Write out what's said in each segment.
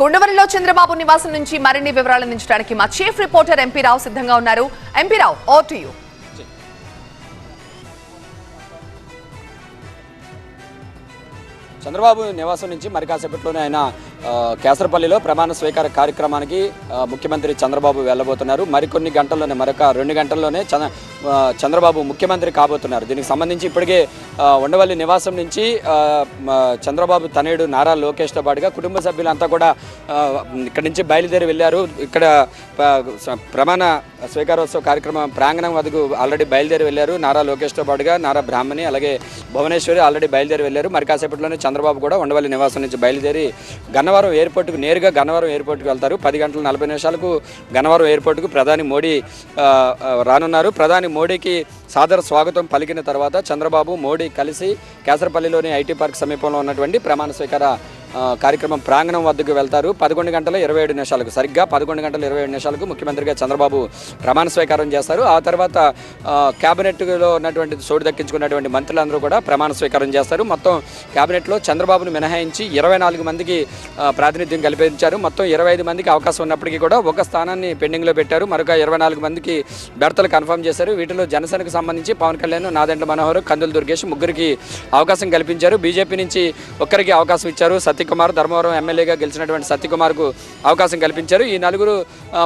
కుండవరిలో చంద్రబాబు నివాసం నుంచి మరిన్ని వివరాలు అందించడానికి మా చీఫ్ రిపోర్టర్ ఎంపీ రావు సిద్ధంగా ఉన్నారు. ఎంపీ రావు ఓ టు యూ చంద్రబాబు నివాసం నుంచి మరి కాసేపట్లోనే ఆయన కేసరపల్లిలో ప్రమాణ స్వీకార కార్యక్రమానికి ముఖ్యమంత్రి చంద్రబాబు వెళ్ళబోతున్నారు. మరికొన్ని గంటల్లోనే మరొక రెండు గంటల్లోనే చంద్ర చంద్రబాబు ముఖ్యమంత్రి కాబోతున్నారు. దీనికి సంబంధించి ఇప్పటికే ఉండవల్లి నివాసం నుంచి చంద్రబాబు తనయుడు నారా లోకేష్తో పాటుగా కుటుంబ సభ్యులంతా కూడా ఇక్కడి నుంచి బయలుదేరి వెళ్ళారు. ఇక్కడ ప్రమాణ స్వీకారోత్సవ కార్యక్రమం ప్రాంగణం వద్దకు ఆల్రెడీ బయలుదేరి వెళ్ళారు. నారా లోకేష్తో పాటుగా నారా బ్రాహ్మణి అలాగే భువనేశ్వరి ఆల్రెడీ బయలుదేరి వెళ్ళారు. మరి కాసేపట్లోనే చంద్రబాబు కూడా ఉండవల్లి నివాసం నుంచి బయలుదేరి గన్నవరం ఎయిర్పోర్ట్కు నేరుగా గన్నవరం ఎయిర్పోర్ట్కి వెళ్తారు. పది గంటల నలభై నిమిషాలకు గన్నవరం ఎయిర్పోర్ట్కు ప్రధాని మోడీ రానున్నారు. ప్రధాని మోడీకి సాదర స్వాగతం పలికిన తర్వాత చంద్రబాబు మోడీ కలిసి కేసరపల్లిలోని ఐటీ పార్క్ సమీపంలో ఉన్నటువంటి ప్రమాణ స్వీకార కార్యక్రమం ప్రాంగణం వద్దకు వెళ్తారు. పదకొండు గంటల ఇరవై ఏడు నిమిషాలకు సరిగ్గా పదకొండు గంటల ఇరవై ఏడు నిమిషాలకు ముఖ్యమంత్రిగా చంద్రబాబు ప్రమాణ స్వీకారం చేస్తారు. ఆ తర్వాత క్యాబినెట్లో ఉన్నటువంటి చోటు దక్కించుకున్నటువంటి మంత్రులందరూ కూడా ప్రమాణ స్వీకారం చేస్తారు. మొత్తం క్యాబినెట్లో చంద్రబాబును మినహాయించి ఇరవై నాలుగు మందికి ప్రాతినిధ్యం కల్పించారు. మొత్తం ఇరవై ఐదు మందికి అవకాశం ఉన్నప్పటికీ కూడా ఒక స్థానాన్ని పెండింగ్లో పెట్టారు. మరొక ఇరవై నాలుగు మందికి బెర్తలు కన్ఫర్మ్ చేశారు. వీటిలో జనసేనకు సంబంధించి పవన్ కళ్యాణ్ నాదెండ్ల మనోహర్ కందుల దుర్గేష్ ముగ్గురికి అవకాశం కల్పించారు. బీజేపీ నుంచి ఒక్కరికి అవకాశం ఇచ్చారు సత్యకుమార్ ధర్మవరం ఎమ్మెల్యేగా గెలిచినటువంటి సత్యకుమార్కు అవకాశం కల్పించారు. ఈ నలుగురు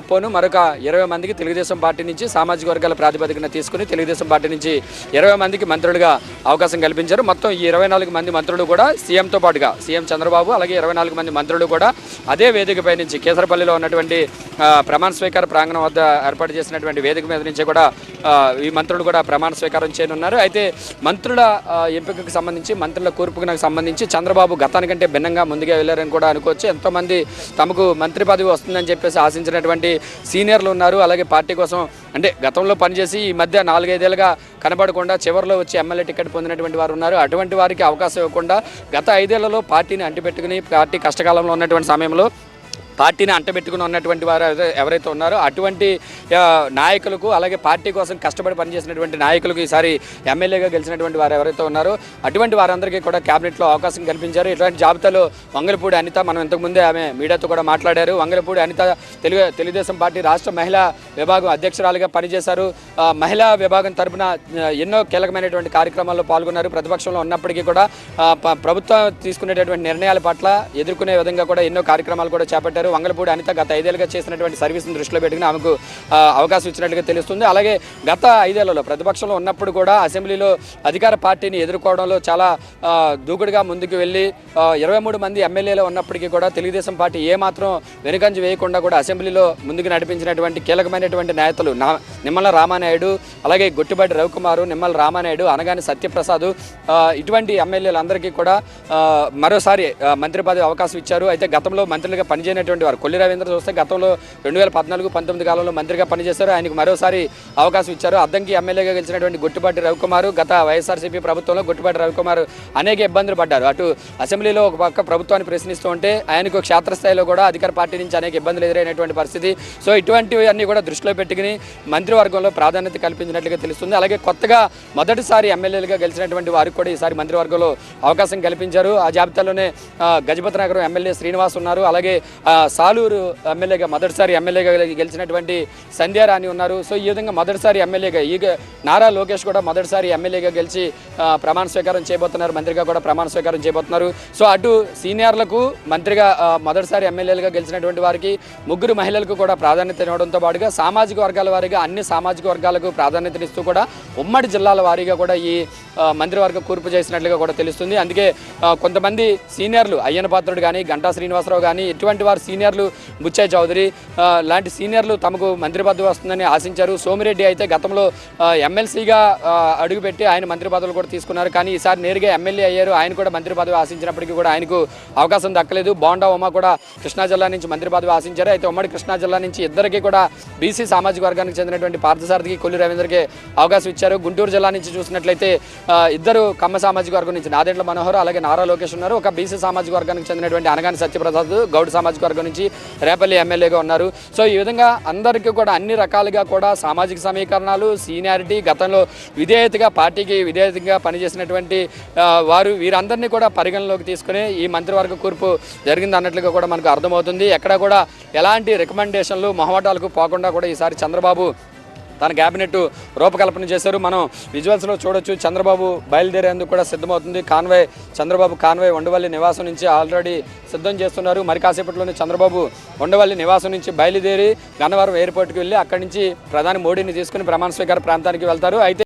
పోను మరొక ఇరవై మందికి తెలుగుదేశం పార్టీ నుంచి సామాజిక వర్గాల ప్రాతిపదికన తీసుకుని తెలుగుదేశం పార్టీ నుంచి ఇరవై మందికి మంత్రులుగా అవకాశం కల్పించారు. మొత్తం ఈ ఇరవై నాలుగు మంది మంత్రులు కూడా సీఎంతో పాటుగా సీఎం చంద్రబాబు అలాగే ఇరవై నాలుగు మంది మంత్రులు కూడా అదే వేదికపై నుంచి కేసరపల్లిలో ఉన్నటువంటి ప్రమాణ స్వీకార ప్రాంగణం వద్ద ఏర్పాటు చేసినటువంటి వేదిక మీద నుంచి కూడా ఈ మంత్రులు కూడా ప్రమాణ స్వీకారం చేయనున్నారు. అయితే మంత్రుల ఎంపికకు సంబంధించి మంత్రుల కూర్పుకు సంబంధించి చంద్రబాబు గతానికంటే భిన్నంగా ముందుగా వెళ్ళారని కూడా అనుకోవచ్చు. ఎంతోమంది తమకు మంత్రి పదవి వస్తుందని చెప్పేసి ఆశించినటువంటి సీనియర్లు ఉన్నారు. అలాగే పార్టీ కోసం అంటే గతంలో పనిచేసి ఈ మధ్య నాలుగైదేళ్ళుగా కనబడకుండా చివరిలో వచ్చి ఎమ్మెల్యే టికెట్ పొందినటువంటి వారు ఉన్నారు. అటువంటి వారికి అవకాశం ఇవ్వకుండా గత ఐదేళ్ళలో పార్టీని అంటిపెట్టుకుని పార్టీ కష్టకాలంలో ఉన్నటువంటి సమయంలో పార్టీని అంటబెట్టుకుని ఉన్నటువంటి వారు ఎవరైతే ఉన్నారో అటువంటి నాయకులకు అలాగే పార్టీ కోసం కష్టపడి పనిచేసినటువంటి నాయకులకు ఈసారి ఎమ్మెల్యేగా గెలిచినటువంటి వారు ఎవరైతే ఉన్నారో అటువంటి వారందరికీ కూడా క్యాబినెట్లో అవకాశం కల్పించారు. ఇటువంటి జాబితాలో వంగలపూడి అనిత మనం ఇంతకుముందే ఆమె మీడియాతో కూడా మాట్లాడారు. వంగలపూడి అనిత తెలుగు తెలుగుదేశం పార్టీ రాష్ట్ర మహిళా విభాగం అధ్యక్షురాలుగా పనిచేశారు. మహిళా విభాగం తరపున ఎన్నో కీలకమైనటువంటి కార్యక్రమాల్లో పాల్గొన్నారు. ప్రతిపక్షంలో ఉన్నప్పటికీ కూడా ప్రభుత్వం తీసుకునేటటువంటి నిర్ణయాల పట్ల ఎదుర్కొనే విధంగా కూడా ఎన్నో కార్యక్రమాలు కూడా చేపట్టారు. వంగలపూడి అనిత గత ఐదేళ్ళుగా చేసినటువంటి సర్వీస్ను దృష్టిలో పెట్టుకుని ఆమెకు అవకాశం ఇచ్చినట్టుగా తెలుస్తుంది. అలాగే గత ఐదేళ్ళలో ప్రతిపక్షంలో ఉన్నప్పుడు కూడా అసెంబ్లీలో అధికార పార్టీని ఎదుర్కోవడంలో చాలా దూకుడుగా ముందుకు వెళ్ళి ఇరవై మూడు మంది ఎమ్మెల్యేలు ఉన్నప్పటికీ కూడా తెలుగుదేశం పార్టీ ఏమాత్రం వెనుకంజ వేయకుండా కూడా అసెంబ్లీలో ముందుకు నడిపించినటువంటి కీలకమైనటువంటి నేతలు నిమ్మల రామానాయుడు అలాగే గొట్టిబాటి రవికుమారు నిమ్మల రామానాయుడు అనగాని సత్యప్రసాద్ ఇటువంటి ఎమ్మెల్యేలందరికీ కూడా మరోసారి మంత్రి పదవి అవకాశం ఇచ్చారు. అయితే గతంలో మంత్రులుగా పనిచేయనటువంటి వారు. కొల్లి రవీంద్ర చూస్తే గతంలో రెండు వేల పద్నాలుగు పంతొమ్మిది కాలంలో మంత్రిగా పనిచేశారు. ఆయనకు మరోసారి అవకాశం ఇచ్చారు. అద్దంకి ఎమ్మెల్యేగా గెలిచినటువంటి గుట్టిపాటి రవికుమార్ గత వైఎస్ఆర్సీపీ ప్రభుత్వంలో గుట్టిపాటి రవికుమార్ అనేక ఇబ్బందులు పడ్డారు. అటు అసెంబ్లీలో ఒక పక్క ప్రభుత్వాన్ని ప్రశ్నిస్తూ ఉంటే ఆయనకు క్షేత్రస్థాయిలో కూడా అధికార పార్టీ నుంచి అనేక ఇబ్బందులు ఎదురైనటువంటి పరిస్థితి. సో ఇటువంటివన్నీ కూడా దృష్టిలో పెట్టుకుని మంత్రివర్గంలో ప్రాధాన్యత కల్పించినట్లుగా తెలుస్తుంది. అలాగే కొత్తగా మొదటిసారి ఎమ్మెల్యేలుగా గెలిచినటువంటి వారికి కూడా ఈసారి మంత్రివర్గంలో అవకాశం కల్పించారు. ఆ జాబితాలోనే గజపతి నగరం ఎమ్మెల్యే శ్రీనివాస్ ఉన్నారు. అలాగే సాలూరు ఎమ్మెల్యేగా మొదటిసారి ఎమ్మెల్యేగా గెలిచినటువంటి సంధ్యారాణి ఉన్నారు. సో ఈ విధంగా మొదటిసారి ఎమ్మెల్యేగా ఈ నారా లోకేష్ కూడా మొదటిసారి ఎమ్మెల్యేగా గెలిచి ప్రమాణ స్వీకారం చేయబోతున్నారు. మంత్రిగా కూడా ప్రమాణ స్వీకారం చేయబోతున్నారు. సో అటు సీనియర్లకు మంత్రిగా మొదటిసారి ఎమ్మెల్యేలుగా గెలిచినటువంటి వారికి ముగ్గురు మహిళలకు కూడా ప్రాధాన్యత ఇవ్వడంతో పాటుగా సామాజిక వర్గాల వారీగా అన్ని సామాజిక వర్గాలకు ప్రాధాన్యతనిస్తూ కూడా ఉమ్మడి జిల్లాల వారీగా కూడా ఈ మంత్రివర్గ కూర్పు చేసినట్లుగా కూడా తెలుస్తుంది. అందుకే కొంతమంది సీనియర్లు అయ్యన పాత్రుడు కానీ గంటా శ్రీనివాసరావు కానీ ఇటువంటి వారు సీనియర్లు బుచ్చయ్య చౌదరి లాంటి సీనియర్లు తమకు మంత్రి పదవి వస్తుందని ఆశించారు. సోమిరెడ్డి అయితే గతంలో ఎమ్మెల్సీగా అడుగుపెట్టి ఆయన మంత్రి పదవులు కూడా తీసుకున్నారు. కానీ ఈసారి నేరుగా ఎమ్మెల్యే అయ్యారు. ఆయన కూడా మంత్రి పదవి ఆశించినప్పటికీ కూడా ఆయనకు అవకాశం దక్కలేదు. బోండా ఉమా కూడా కృష్ణా జిల్లా నుంచి మంత్రి పదవి ఆశించారు. అయితే ఉమ్మడి కృష్ణా జిల్లా నుంచి ఇద్దరికి కూడా బీసీ సామాజిక వర్గానికి చెందినటువంటి పార్థసారథికి కొల్లి రవీంద్రకి అవకాశం ఇచ్చారు. గుంటూరు జిల్లా నుంచి చూసినట్లయితే ఇద్దరు కమ్మ సామాజిక వర్గం నుంచి నాదెండ్ల మనోహర్ అలాగే నారా లోకేష్ ఉన్నారు. ఒక బీసీ సామాజిక వర్గానికి చెందినటువంటి అనగాని సత్యప్రసాద్ గౌడ్ సామాజిక వర్గం నియోజకవర్గం నుంచి రేపల్లి ఎమ్మెల్యేగా ఉన్నారు. సో ఈ విధంగా అందరికీ కూడా అన్ని రకాలుగా కూడా సామాజిక సమీకరణాలు సీనియారిటీ గతంలో విధేయతగా పార్టీకి విధేయతగా పనిచేసినటువంటి వారు వీరందరినీ కూడా పరిగణలోకి తీసుకుని ఈ మంత్రివర్గ కూర్పు జరిగింది అన్నట్లుగా కూడా మనకు అర్థమవుతుంది. ఎక్కడ కూడా ఎలాంటి రికమెండేషన్లు మొహమాటాలకు పోకుండా కూడా ఈసారి చంద్రబాబు తన క్యాబినెట్ రూపకల్పన చేశారు. మనం విజువల్స్లో చూడొచ్చు చంద్రబాబు బయలుదేరేందుకు కూడా సిద్ధమవుతుంది. కాన్వే చంద్రబాబు కాన్వే ఉండవల్లి నివాసం నుంచి ఆల్రెడీ సిద్ధం చేస్తున్నారు. మరి కాసేపట్లోనే చంద్రబాబు ఉండవల్లి నివాసం నుంచి బయలుదేరి గన్నవరం ఎయిర్పోర్ట్కి వెళ్ళి అక్కడి నుంచి ప్రధాని మోడీని తీసుకుని ప్రమాణ స్వీకార ప్రాంతానికి వెళ్తారు. అయితే